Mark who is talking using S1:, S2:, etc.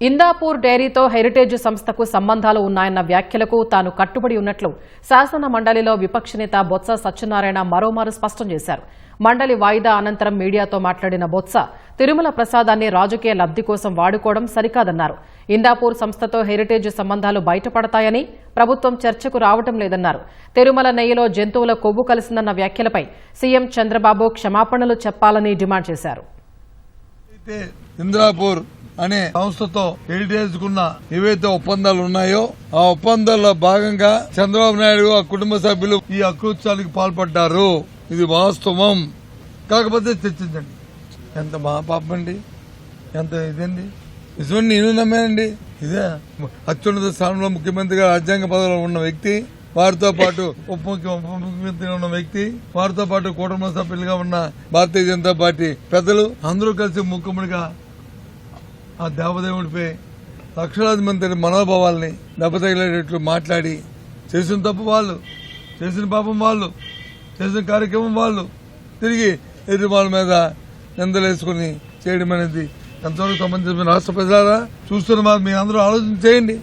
S1: Indapur డైరీతో heritage సంస్థకు సంబంధాలు ఉన్నాయన్న వ్యాఖ్యలకు తాను కట్టుబడి ఉన్నట్లు శాసన మండలిలో విపక్ష నేత బొత్స సత్యనారాయణ మరోమారు స్పష్టం చేశారు. మండలి వాయిదా అనంతరం మీడియాతో మాట్లాడిన బొత్స తిరుమల ప్రసాదాన్ని రాజకీయ లబ్ది కోసం వాడుకోవడం సరికాదన్నారు. ఇందాపూర్ సంస్థతో హెరిటేజ్ సంబంధాలు బయటపడతాయని ప్రభుత్వం చర్చకు రావటం లేదన్నారు. తిరుమల నెయ్యిలో జంతువుల కొవ్వు కలిసిందన్న వ్యాఖ్యలపై సీఎం చంద్రబాబు క్షమాపణలు చెప్పాలని డిమాండ్ చేశారు.
S2: ఇంద్రాపూర్ అనే సంస్థతో హెరిటేజ్ ఏవైతే ఒప్పందాలు ఉన్నాయో ఆ ఒప్పందాల్లో భాగంగా చంద్రబాబు నాయుడు ఆ కుటుంబ సభ్యులు ఈ అకృత్యానికి పాల్పడ్డారు. ఇది వాస్తవం. కాకపోతే చర్చించండి. ఎంత మా పాపం అండి ఎంత ఇదండి నిజమని నేను నమ్మానండి. ఇదే అత్యున్నత స్థానంలో ముఖ్యమంత్రిగా రాజ్యాంగ పదవిలో ఉన్న వ్యక్తి వారితో పాటు ఉప ముఖ్య ఉప ముఖ్యమంత్రిగా ఉన్న వ్యక్తి వారితో పాటు కుటుంబ సభ్యులుగా ఉన్న భారతీయ జనతా పార్టీ పెద్దలు అందరూ కలిసి ముఖ్యమంత్రిగా ఆ దేవదేవుడిపై లక్షలాది మంది మనోభావాల్ని దెబ్బతగిలేటట్లు మాట్లాడి చేసిన తప్పు వాళ్ళు చేసిన పాపం వాళ్ళు చేసిన కార్యక్రమం వాళ్ళు తిరిగి ఎదురు వాళ్ళ మీద నిందలేసుకుని చేయడం అనేది ఎంతవరకు సంబంధించిన రాష్ట్ర ప్రజలారా చూస్తున్న మా మీ అందరూ ఆలోచన చేయండి.